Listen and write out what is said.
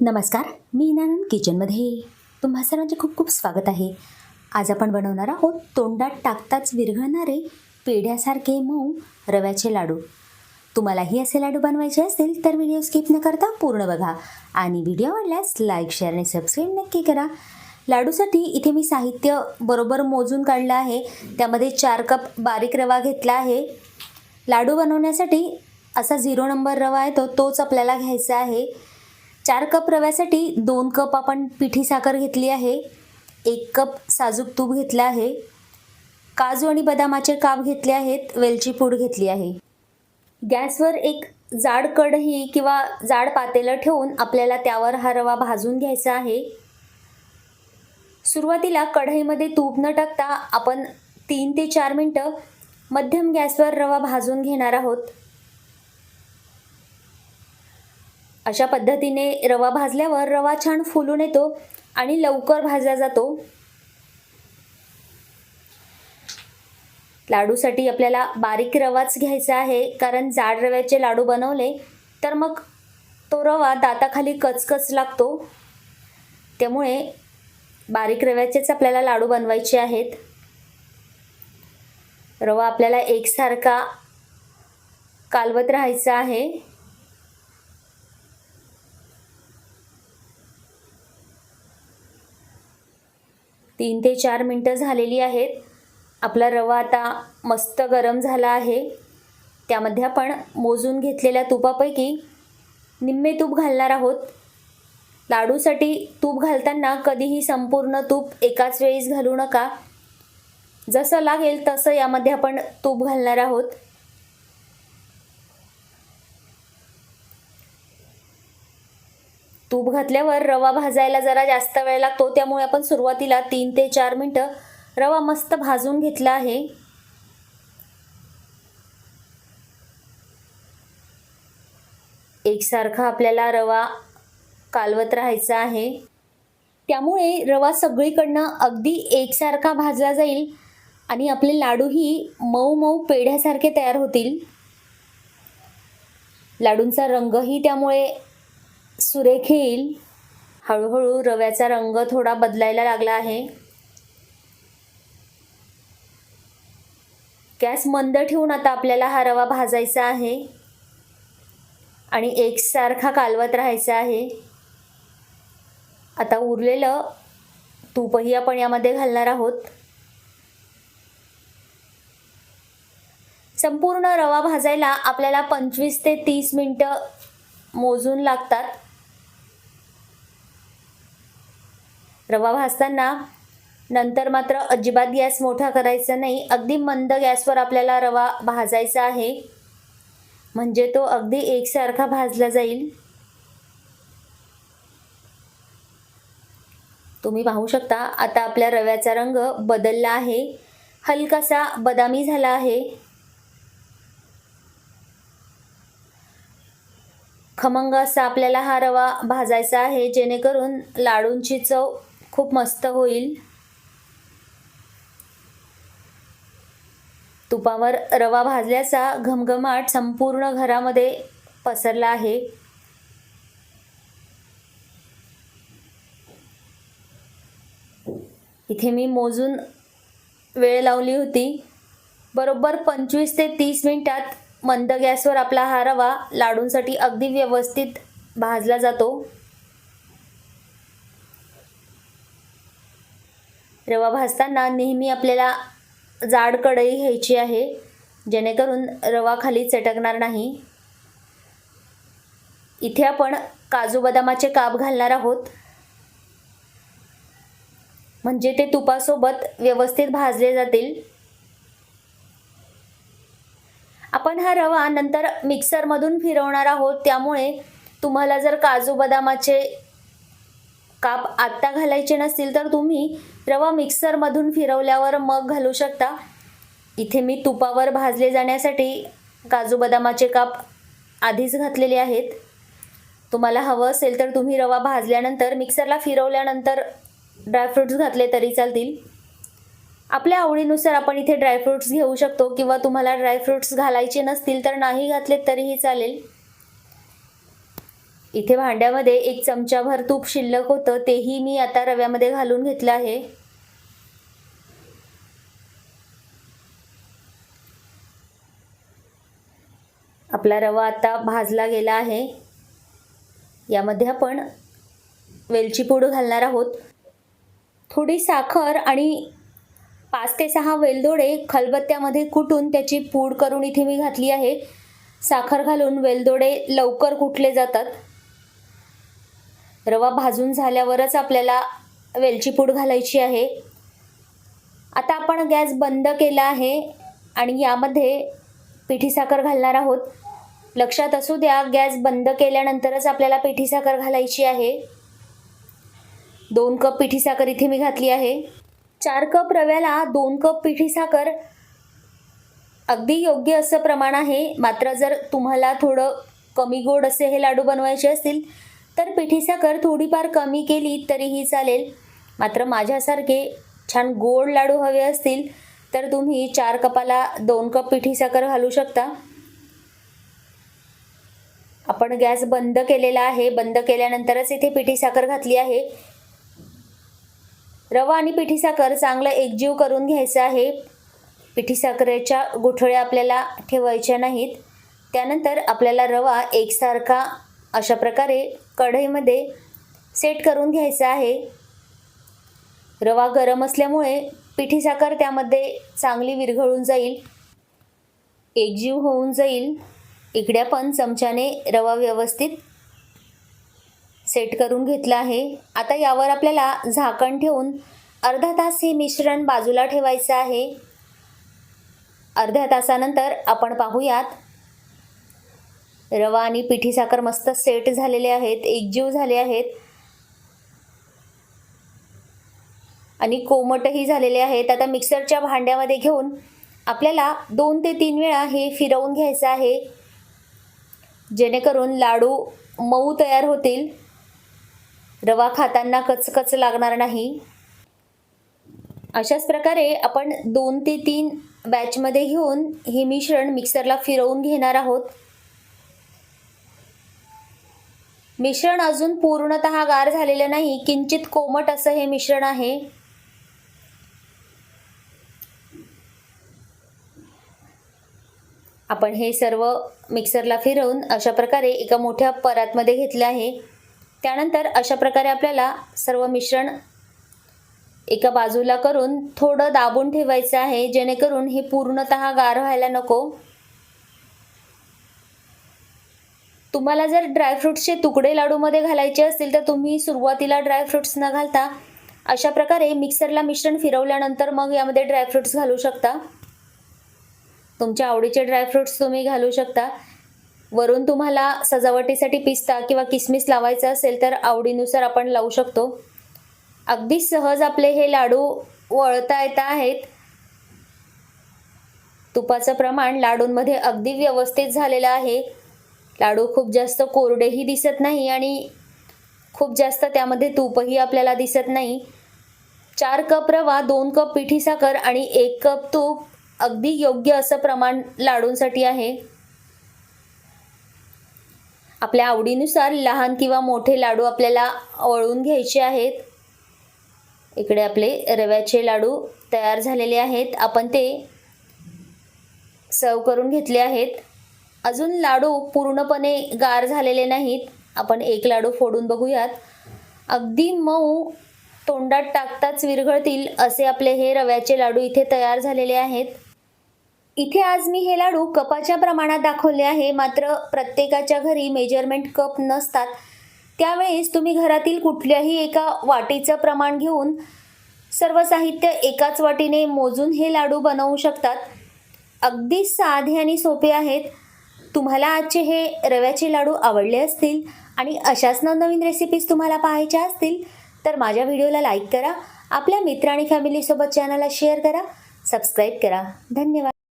नमस्कार मी नानंद किचनमध्ये. तुम्हा सर्वांचे खूप खूप स्वागत आहे. आज आपण बनवणार आहोत तोंडात टाकताच विरघळणारे पेढ्यासारखे मऊ रव्याचे लाडू. तुम्हालाही असे लाडू बनवायचे असतील तर व्हिडिओ स्किप न करता पूर्ण बघा आणि व्हिडिओ आवडल्यास लाईक शेअर आणि सबस्क्राईब नक्की करा. लाडूसाठी इथे मी साहित्य बरोबर मोजून काढलं आहे. त्यामध्ये चार कप बारीक रवा घेतला आहे. लाडू बनवण्यासाठी असा झिरो नंबर रवा आहे तो तोच आपल्याला घ्यायचा आहे. चार कप रव्यासाठी दोन कप आपण पिठी साखर घेतली आहे. एक कप साजूक तूप घेतलं आहे. काजू आणि बदामाचे काप घेतले आहेत. वेलची पूड घेतली आहे. गॅसवर एक जाड कढई किंवा जाड पातेलं ठेवून आपल्याला त्यावर हा रवा भाजून घ्यायचा आहे. सुरुवातीला कढईमध्ये तूप न टाकता आपण तीन ते चार मिनटं मध्यम गॅसवर रवा भाजून घेणार आहोत. अशा पद्धतीने रवा भाजल्यावर रवा छान फुलून येतो आणि लवकर भाजला जातो. लाडूसाठी आपल्याला बारीक रवाच घ्यायचा आहे कारण जाड रव्याचे लाडू बनवले तर मग तो रवा दाताखाली कचकच लागतो. त्यामुळे बारीक रव्याचेच आपल्याला लाडू बनवायचे आहेत. रवा आपल्याला एकसारखा कालवत राहायचा आहे. तीन ते चार मिनटं झालेली आहेत. आपला रवा आता मस्त गरम झाला आहे. त्यामध्ये आपण मोजून घेतलेल्या तुपापैकी निम्मे तूप घालणार आहोत. लाडूसाठी तूप घालताना कधीही संपूर्ण तूप एकाच वेळीस घालू नका. जसं लागेल तसं यामध्ये आपण तूप घालणार आहोत. तूप घातल्यावर रवा भाजायला जरा जास्त वेळ लागतो त्यामुळे आपण सुरुवातीला तीन ते चार मिनटं रवा मस्त भाजून घेतला आहे. एकसारखा आपल्याला रवा कालवत राहायचा आहे. त्यामुळे रवा सगळीकडनं अगदी एकसारखा भाजला जाईल आणि आपले लाडूही मऊ मऊ पेढ्यासारखे तयार होतील. लाडूंचा रंगही त्यामुळे सुरेख येईल. हळूहळू रव्याचा रंग थोडा बदलायला लागला आहे. गॅस मंद ठेवून आता आपल्याला हा रवा भाजायचा आहे. आणि एकसारखा कालवत राहायचा आहे. आता उरलेलं तूपही आपण यामध्ये घालणार आहोत. संपूर्ण रवा भाजायला आपल्याला पंचवीस ते तीस मिनटं मोजून लागतात. रवा भाजताना नंतर मात्र अजिबात गॅस मोठा करायचा नाही. अगदी मंद गॅसवर आपल्याला रवा भाजायचा आहे. म्हणजे तो अगदी एकसारखा भाजला जाईल. तुम्ही पाहू शकता आता आपल्या रव्याचा रंग बदलला आहे. हलकासा बदामी झाला आहे. खमंग असा आपल्याला हा रवा भाजायचा आहे जेणेकरून लाडूंची चव खूप मस्त होईल. तुपावर रवा भाजल्याचा घमघमाट संपूर्ण घरामध्ये पसरला आहे. इथे मी मोजून वेळ लावली होती. बरोबर पंचवीस ते तीस मिनिटात मंद गॅसवर आपला हा रवा लाडूंसाठी अगदी व्यवस्थित भाजला जातो. रवा भाजताना नेहमी आपल्याला जाड कढई घ्यायची आहे. जेणेकरून रवा खाली चटकणार नाही. इथे आपण काजू बदामाचे काप घालणार आहोत. म्हणजे ते तुपासोबत व्यवस्थित भाजले जातील. आपण हा रवा नंतर मिक्सरमधून फिरवणार आहोत. त्यामुळे तुम्हाला जर काजू बदामाचे काप आत्ता घालायचे नसतील तर तुम्ही रवा मिक्सरमधून फिरवल्यावर मग घालू शकता. इथे मी तुपावर भाजले जाण्यासाठी काजू बदामाचे काप आधीच घातलेले आहेत. तुम्हाला हवं असेल तर तुम्ही रवा भाजल्यानंतर मिक्सरला फिरवल्यानंतर ड्रायफ्रूट्स घातले तरी चालतील. आपल्या आवडीनुसार आपण इथे ड्रायफ्रूट्स घेऊ शकतो किंवा तुम्हाला ड्रायफ्रूट्स घालायचे नसतील तर नाही घातले तरीही चालेल. इथे भांड्यामध्ये एक चमचाभर तूप शिल्लक होतं तेही मी आता रव्यामध्ये घालून घेतलं आहे. आपला रवा आता भाजला गेला आहे. यामध्ये आपण वेलची पूड घालणार आहोत. थोडी साखर आणि पाच ते सहा वेलदोडे खलबत्त्यामध्ये कुटून त्याची पूड करून इथे मी घातली आहे. साखर घालून वेलदोडे लवकर कुटले जातात. रवा भाजून झाल्यावरच आपल्याला वेलची पूड घालायची आहे. आता आपण गॅस बंद केला आहे आणि यामध्ये पिठी साखर घालणार आहोत. लक्षात असू द्या गॅस बंद केल्यानंतरच आपल्याला पिठी साखर घालायची आहे. दोन कप पिठी साखर इथे मी घातली आहे. चार कप रव्याला दोन कप पिठी साखर अगदी योग्य असं प्रमाण आहे. मात्र जर तुम्हाला थोडं कमी गोड असे हे लाडू बनवायचे असतील तर पिठी साखर थोडीफार कमी केली तरीही चालेल. मात्र माझ्यासारखे छान गोड लाडू हवे असतील तर तुम्ही चार कपाला दोन कप पिठी साखर घालू शकता. आपण गॅस बंद केलेला आहे. बंद केल्यानंतरच इथे पिठी साखर घातली आहे. रवा आणि पिठी साखर चांगलं एकजीव करून घ्यायचं आहे. पिठी साखरेच्या गुठळ्या आपल्याला ठेवायच्या नाहीत. त्यानंतर आपल्याला रवा एकसारखा अशा प्रकारे कढईमध्ये सेट करून घ्यायचं आहे. रवा गरम असल्यामुळे पिठी साखर त्यामध्ये चांगली विरघळून जाईल. एकजीव होऊन जाईल. इकडे आपण चमच्याने रवा व्यवस्थित सेट करून घेतला आहे. आता यावर आपल्याला झाकण ठेवून अर्धा तास हे मिश्रण बाजूला ठेवायचं आहे. अर्ध्या तासानंतर आपण पाहूयात रवा आणि पिठी साखर मस्त सेट झालेले आहेत एकजीव झाले आहेत. आणि कोमटही झालेले आहेत. आता मिक्सरच्या भांड्यामध्ये घेऊन आपल्याला दोन ते तीन वेळा हे फिरवून घ्यायचं आहे. जेणेकरून लाडू मऊ तयार होतील. रवा खाताना कचकच लागणार नाही. अशाच प्रकारे आपण दोन ते तीन बॅचमध्ये घेऊन हे मिश्रण मिक्सरला फिरवून घेणार आहोत. मिश्रण अजून पूर्णत गार झालेलं नाही. किंचित कोमट असं हे मिश्रण आहे. आपण हे सर्व मिक्सरला फिरवून अशा प्रकारे एका मोठ्या परातमध्ये घेतलं आहे. त्यानंतर अशा प्रकारे आपल्याला सर्व मिश्रण एका बाजूला करून थोडं दाबून ठेवायचं आहे जेणेकरून हे पूर्णत गार व्हायला नको. तुम्हाला जर ड्रायफ्रुट्सचे तुकडे लाडूमध्ये घालायचे असतील तर तुम्ही सुरुवातीला ड्रायफ्रुट्स न घालता अशा प्रकारे मिक्सरला मिश्रण फिरवल्यानंतर मग यामध्ये ड्रायफ्रुट्स घालू शकता. तुमच्या आवडीचे ड्रायफ्रुट्स तुम्ही घालू शकता. वरून तुम्हाला सजावटीसाठी पिस्ता किंवा किसमिस लावायचा असेल तर आवडीनुसार आपण लावू शकतो. अगदी सहज आपले हे लाडू वळता येत आहेत. तुपाचं प्रमाण लाडूंमध्ये अगदी व्यवस्थित झालेलं आहे. लाडू खूप जास्त कोरडेही दिसत नाही आणि खूप जास्त त्यामध्ये तूपही आपल्याला दिसत नाही. चार कप रवा दोन कप पिठी साखर आणि एक कप तूप अगदी योग्य असं प्रमाण लाडूंसाठी आहे. आपल्या आवडीनुसार लहान किंवा मोठे लाडू आपल्याला वळून घ्यायचे आहेत. इकडे आपले रव्याचे लाडू तयार झालेले आहेत. आपण ते सर्व करून घेतले आहेत. अजून लाडू पूर्णपणे गार झालेले नाहीत. आपण एक लाडू फोडून बघूयात. अगदी मऊ तोंडात टाकताच विरघळतील असे आपले हे रव्याचे लाडू इथे तयार झालेले आहेत. इथे आज मी हे लाडू कपाच्या प्रमाणात दाखवले आहे. मात्र प्रत्येकाच्या घरी मेजरमेंट कप नसतात. त्यावेळेस तुम्ही घरातील कुठल्याही एका वाटीचं प्रमाण घेऊन सर्व साहित्य एकाच वाटीने मोजून हे लाडू बनवू शकतात. अगदी साधे आणि सोपे आहेत. तुम्हाला आजचे हे रव्याचे लाडू आवडले असतील आणि अशाच नवनवीन रेसिपीज तुम्हाला पाहायच्या असतील तर माझ्या व्हिडिओला लाईक करा. आपल्या मित्र आणि फॅमिलीसोबत चॅनलला शेअर करा. सबस्क्राईब करा. धन्यवाद.